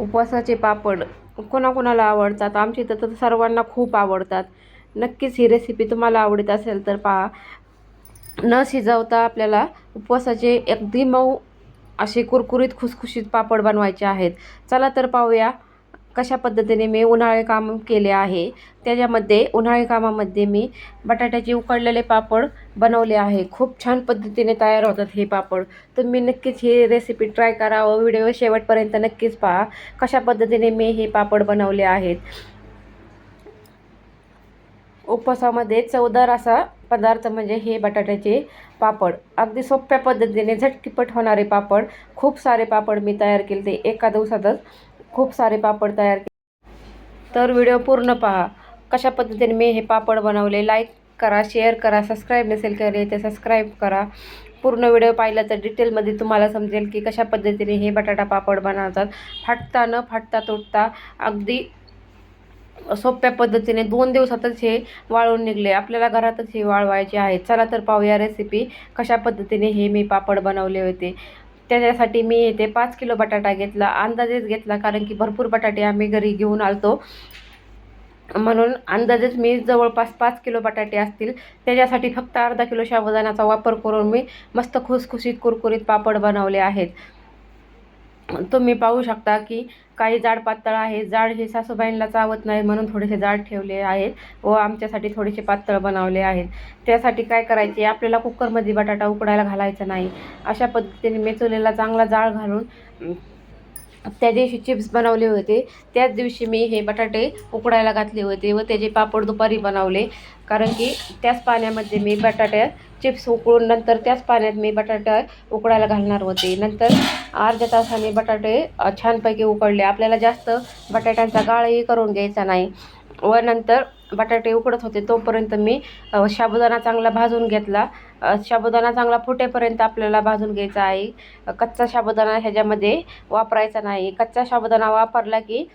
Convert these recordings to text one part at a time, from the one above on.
उपवासाचे पापड कोणाकोणाला आवडतात? आमच्या इथं तर सर्वांना खूप आवडतात. नक्कीच ही रेसिपी तुम्हाला आवडत असेल तर पहा. न शिजवता आपल्याला उपवासाचे अगदी मऊ असे कुरकुरीत खुसखुशीत पापड बनवायचे आहेत. चला तर पाहूया. कशा पद्धतीने मी उन्हाळे काम केले आहे त्याच्यामध्ये उन्हाळी कामामध्ये मी बटाट्याचे उकडलेले पापड बनवले आहे. खूप छान पद्धतीने तयार होतात हे पापड. तुम्ही नक्कीच ही रेसिपी ट्राय करा व व्हिडिओ शेवटपर्यंत नक्कीच पहा कशा पद्धतीने मी हे पापड बनवले आहेत. उपवासामध्ये चवदार असा पदार्थ म्हणजे हे बटाट्याचे पापड. अगदी सोप्या पद्धतीने झटकीपट होणारे पापड. खूप सारे पापड मी तयार केले ते एका दिवसातच खूप सारे पापड तयार केले तर व्हिडिओ पूर्ण पहा. कशा पद्धतीने मी हे पापड बनवले लाईक करा शेअर करा सबस्क्राईब नसेल केले ते सबस्क्राईब करा. पूर्ण व्हिडिओ पाहिला तर डिटेलमध्ये तुम्हाला समजेल की कशा पद्धतीने हे बटाटा पापड बनवतात. फाटता न फाटता तुटता अगदी सोप्या पद्धतीने दोन दिवसातच हे वाळून निघले. आपल्याला घरातच हे वाळवायचे आहे. चला तर पाहूया रेसिपी कशा पद्धतीने हे मी पापड बनवले होते. त्याच्यासाठी मी इथे पाच किलो बटाटा घेतला अंदाजेच घेतला कारण की भरपूर बटाटे आम्ही घरी घेऊन आलतो. म्हणून अंदाजेच मी जवळपास पाच किलो बटाटे असतील. त्याच्यासाठी फक्त अर्धा किलो शाबुदाण्याचा वापर करून मी मस्त खुसखुशीत कुरकुरीत पापड बनवले आहेत. तुम्ही पाहू शकता की काही जाड पातळ आहे. जाड हे सासूबाईंना चावत नाही म्हणून थोडेसे जाड ठेवले आहेत व आमच्यासाठी थोडेसे पातळ बनवले आहेत. त्यासाठी काय करायचे? आपल्याला कुकरमध्ये बटाटा उकडायला घालायचा नाही. अशा पद्धतीने मेचुलेला चांगला जाळ घालून त्या दिवशी चिप्स बनवले होते. त्याच दिवशी मी हे बटाटे उकडायला घातले होते व त्याचे पापड दुपारी बनवले. कारण की त्याच पाण्यामध्ये मी बटाट्यात चिप्स उकळून नंतर त्याच पाण्यात मी बटाटे उकडायला घालणार होते. नंतर अर्ध्या तासाने बटाटे छानपैकी उकडले आपल्याला जास्त बटाट्यांचा गाळही करून घ्यायचा नाही. व नंतर बटाटे उकडत होते. तोपर्यंत मी साबुदाणा चांगला भाजून घेतला. साबुदाणा चांगला फुटेपर्यंत आपल्याला भाजून घ्यायचा आहे. कच्चा साबुदाणा ह्याच्यामध्ये वापरायचा नाही. कच्चा साबुदाणा वापरला की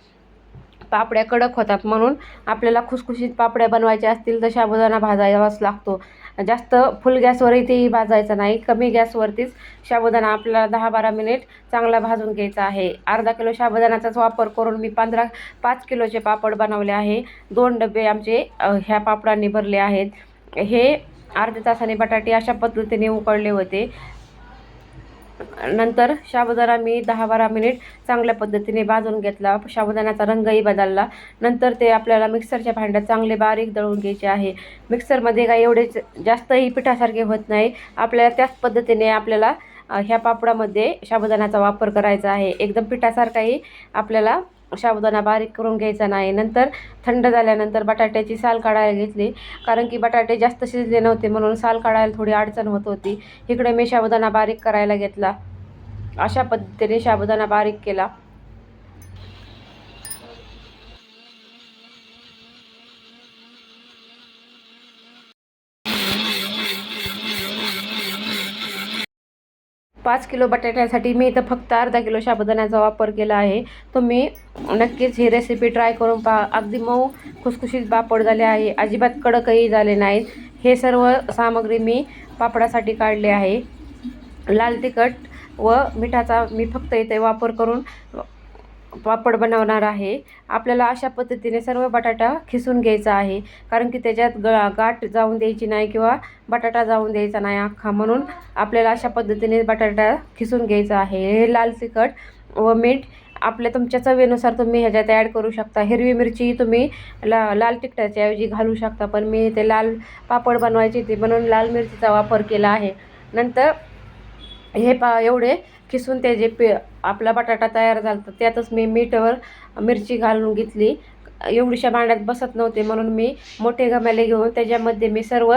पापड्या कडक होतात म्हणून आपल्याला खुसखुशीत पापड्या बनवायच्या असतील तर साबुदाणा भाजावाच लागतो. जास्त फुल गॅसवरही तेही भाजायचं नाही कमी गॅसवरतीच साबुदाणा आपल्याला दहा बारा मिनिट चांगला भाजून घ्यायचा आहे. अर्धा किलो साबुदाण्याचाच वापर करून मी पंधरा पाच किलोचे पापड बनवले आहे. दोन डबे आमचे ह्या पापडांनी भरले आहेत. हे अर्ध्या तासाने बटाटे अशा पद्धतीने उकळले होते. नंतर साबुदाणा मी दहा बारा मिनिट चांगल्या पद्धतीने भाजून घेतला. साबुदाण्याचा रंगही बदलला. नंतर ते आपल्याला मिक्सरच्या भांड्यात चांगले बारीक दळून घ्यायचे आहे. मिक्सरमध्ये काही एवढे जास्तही पिठासारखे होत नाही. आपल्याला त्याच पद्धतीने आपल्याला ह्या पापडामध्ये साबुदाण्याचा वापर करायचा आहे. एकदम पिठासारखाही आपल्याला साबुदाणा बारीक करून घ्यायचा नाही. नंतर थंड झाल्यानंतर बटाट्याची साल काढायला घेतली. कारण की बटाटे जास्त शिजले नव्हते म्हणून साल काढायला थोडी अडचण होत होती. इकडे मी साबुदाणा बारीक करायला घेतला. अशा पद्धतीने साबुदाणा बारीक केला. पाच किलो बटाट्यासाठी मी इथं फक्त अर्धा किलो शाबुदाण्याचा वापर केला आहे. तुम्ही नक्कीच ही रेसिपी ट्राय करून पहा. अगदी मऊ खुसखुशीत पापड झाले आहे. अजिबात कडकही झाले नाहीत. हे सर्व सामग्री मी पापडासाठी काढले आहे. लाल तिखट व मिठाचा मी फक्त इथे वापर करून पापड बनवणार आहे. आपल्याला अशा पद्धतीने सर्व बटाटा खिसून घ्यायचा आहे. कारण की त्याच्यात ग गाठ जाऊन द्यायची नाही किंवा बटाटा जाऊन द्यायचा नाही अख्खा. म्हणून आपल्याला अशा पद्धतीने बटाटा खिसून घ्यायचा आहे. हे लाल तिखट व मीठ आपल्या तुमच्या चवीनुसार तुम्ही ह्याच्यात ॲड करू शकता. हिरवी मिरची तुम्ही ला लाल तिखटाच्या ऐवजी घालू शकता. पण मी ते लाल पापड बनवायचे ते म्हणून लाल मिरचीचा वापर केला आहे. नंतर हे पा एवढे खिसून त्याचे पे आपला बटाटा तयार झाला तर त्यातच मी मीठवर मिरची घालून घेतली. एवढीशा भांड्यात बसत नव्हते म्हणून मी मोठे गमाले घेऊन त्याच्यामध्ये मी सर्व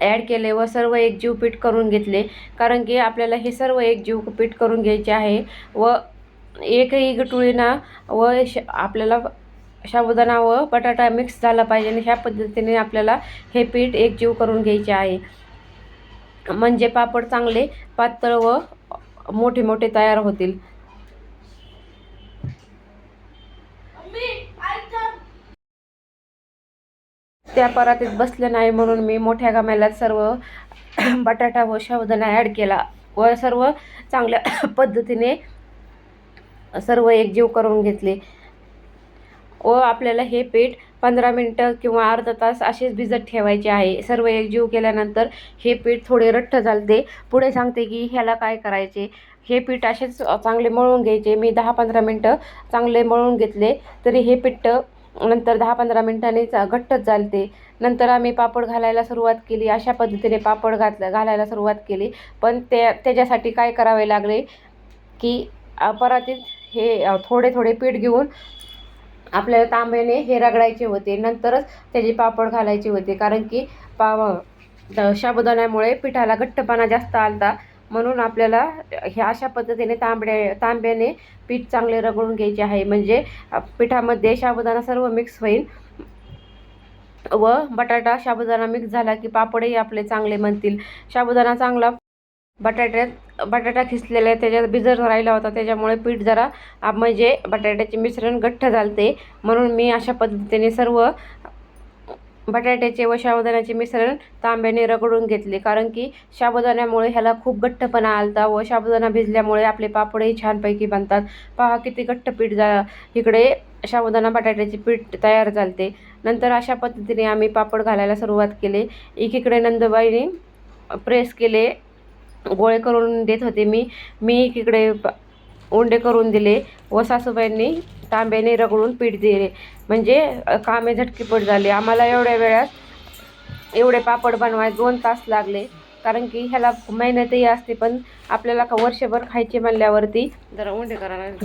ॲड केले व सर्व एकजीव पीठ करून घेतले. कारण की आपल्याला हे सर्व एकजीव पीठ करून घ्यायचे आहे व एकही गटुळीना व श आपल्याला साबुदाणा व बटाटा मिक्स झाला पाहिजे आणि ह्या पद्धतीने आपल्याला हे पीठ एकजीव करून घ्यायचे आहे. म्हणजे पापड चांगले पातळ व मोठे मोठे तयार होतील. त्या परातीत बसले नाही म्हणून मी मोठ्या गाम्याला सर्व बटाटा व साबुदाणा ॲड केला व सर्व चांगल्या पद्धतीने सर्व एकजीव करून घेतले व आपल्याला हे पीठ पंधरा मिनटं किंवा अर्धा तास असेच भिजत ठेवायचे आहे. सर्व एकजीव केल्यानंतर हे पीठ थोडे रट्ट झालते. पुढे सांगते की ह्याला काय करायचे? हे पीठ असेच चांगले मळून घ्यायचे. मी दहा पंधरा मिनटं चांगले मळून घेतले तरी हे पीठ नंतर दहा पंधरा मिनटांनी घट्टच झालते. नंतर आम्ही पापड घालायला सुरुवात केली. अशा पद्धतीने पापड घातलं घालायला सुरुवात केली. पण त्या त्याच्यासाठी काय करावे लागले? की परातीत हे थोडे थोडे पीठ घेऊन आपल्याला तांब्याने हे रगडायचे होते. नंतरच त्याचे पापड घालायचे होते. कारण की पाव शाबुदाण्यामुळे साबुदाण्यामुळे पिठाला घट्टपणा जास्त आलता. म्हणून आपल्याला हे अशा पद्धतीने तांबड्या तांब्याने पीठ चांगले रगडून घ्यायचे आहे. म्हणजे पिठामध्ये साबुदाणा सर्व मिक्स होईल व बटाटा साबुदाणा मिक्स झाला की पापडही आपले चांगले बनतील. साबुदाणा चांगला बटाट्यात बटाटा खिसलेला आहे त्याच्यात बिजर राहिला होता त्याच्यामुळे पीठ जरा म्हणजे बटाट्याचे मिश्रण घट्ट झालते. म्हणून मी अशा पद्धतीने सर्व बटाट्याचे व साबुदाण्याचे मिश्रण तांब्याने रगडून घेतले. कारण की शाबुदाण्यामुळे ह्याला खूप घट्टपणा आलता व साबुदाणा भिजल्यामुळे आपले पापडही छानपैकी बनतात. पहा किती घट्ट पीठ जा इकडे साबुदाणा बटाट्याचे पीठ तयार झालते. नंतर अशा पद्धतीने आम्ही पापड घालायला सुरुवात केली. एकीकडे नंदबाईने प्रेस केले. गोळे करून देत होते मी. मी एकीकडे उंडे करून दिले व सासूबाईंनी तांब्याने रगडून पीठ दिले. म्हणजे कामे झटकीपट झाली. आम्हाला एवढ्या वेळात एवढे पापड बनवाय दोन तास लागले. कारण की ह्याला मेहनतही असते पण आपल्याला का वर्षभर खायचे म्हणल्यावरती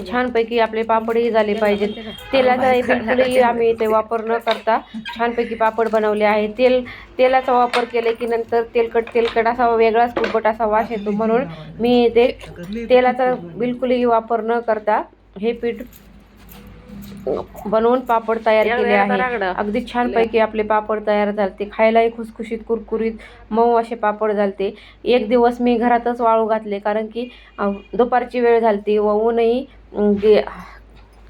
छानपैकी आपले पापडही झाले पाहिजेत. तेलाचा बिलकुलही आम्ही इथे वापर न करता छानपैकी पापड बनवले आहे. तेल तेलाचा वापर केले की नंतर तेलकट तेलकट असा वेगळाच कुबट असा वास येतो म्हणून मी ते तेलाचा बिलकुलही वापर न करता हे पीठ बनवून पापड तयार केले आहे. अगदी छानपैकी आपले पापड तयार झालते. खायलाही खुसखुशीत कुरकुरीत मऊ असे पापड झालते. एक दिवस मी घरातच वाळू घातले कारण की दुपारची वेळ झालती व ऊनही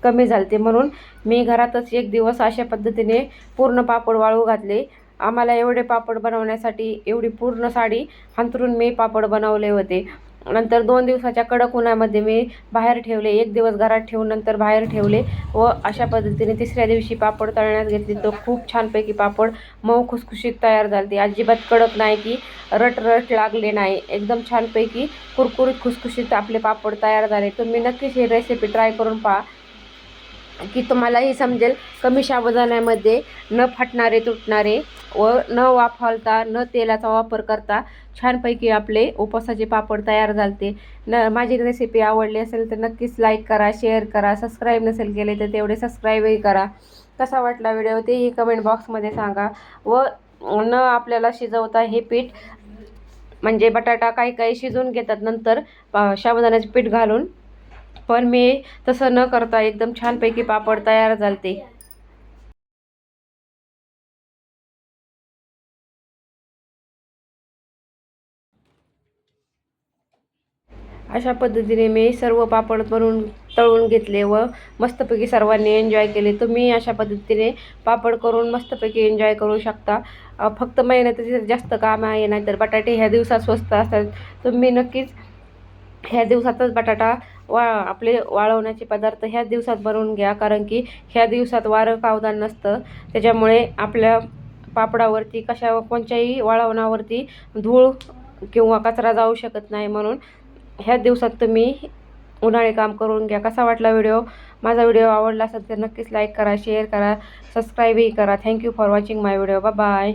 कमी झालते म्हणून मी घरातच एक दिवस अशा पद्धतीने पूर्ण पापड वाळू घातले. आम्हाला एवढे पापड बनवण्यासाठी एवढी पूर्ण साडी अंथरून मी पापड बनवले होते. नंतर दोन दिवसाच्या कडक उन्हामध्ये मी बाहेर ठेवले एक दिवस घरात ठेवून नंतर बाहेर ठेवले व अशा पद्धतीने तिसऱ्या दिवशी पापड तळण्यात घेतली. तर खूप छानपैकी पापड मऊ खुसखुशीत तयार झाले अजिबात कडक नाही की रट रट लागले नाही. एकदम छानपैकी कुरकुरीत खुसखुशीत आपले पापड तयार झाले. तुम्ही नक्कीच ही रेसिपी ट्राय करून पहा. की तुम्हालाही समजेल कमी साबुदाण्यामध्ये न फाटणारे तुटणारे व न वाफालता न तेलाचा वापर करता छानपैकी आपले उपवासाचे पापड तयार झालते. न माझी रेसिपी आवडली असेल तर नक्कीच लाईक करा शेअर करा सबस्क्राईब नसेल केले तर तेवढे सबस्क्राईबही करा. कसा वाटला व्हिडिओ तेही कमेंट बॉक्समध्ये सांगा. व न आपल्याला शिजवता हे पीठ म्हणजे बटाटा काही काही शिजवून घेतात. नंतर शाबुदाण्याचे पीठ घालून पण मी तसं न करता एकदम छानपैकी पापड तयार झालते. अशा पद्धतीने मी सर्व पापड बनवून तळून घेतले व मस्तपैकी सर्वांनी एन्जॉय केले. तुम्ही अशा पद्धतीने पापड करून मस्तपैकी एन्जॉय करू शकता. फक्त मेहनतीचे जास्त काम आहे नाहीतर बटाटे ह्या दिवसात स्वस्त असतात. तुम्ही नक्कीच ह्या दिवसातच बटाटा वा आपले वाळवण्याचे पदार्थ ह्या दिवसात बनवून घ्या. कारण की ह्या दिवसात वारं कावदान नसतं. त्याच्यामुळे आपल्या पापडावरती कशा कोणत्याही वाळवणावरती धूळ किंवा कचरा जाऊ शकत नाही म्हणून ह्या दिवसात तुम्ही उन्हाळी काम करून घ्या. कसा वाटला व्हिडिओ? माझा व्हिडिओ आवडला असेल तर नक्कीच लाईक करा शेअर करा सबस्क्राईबही करा. Thank you for watching my video bye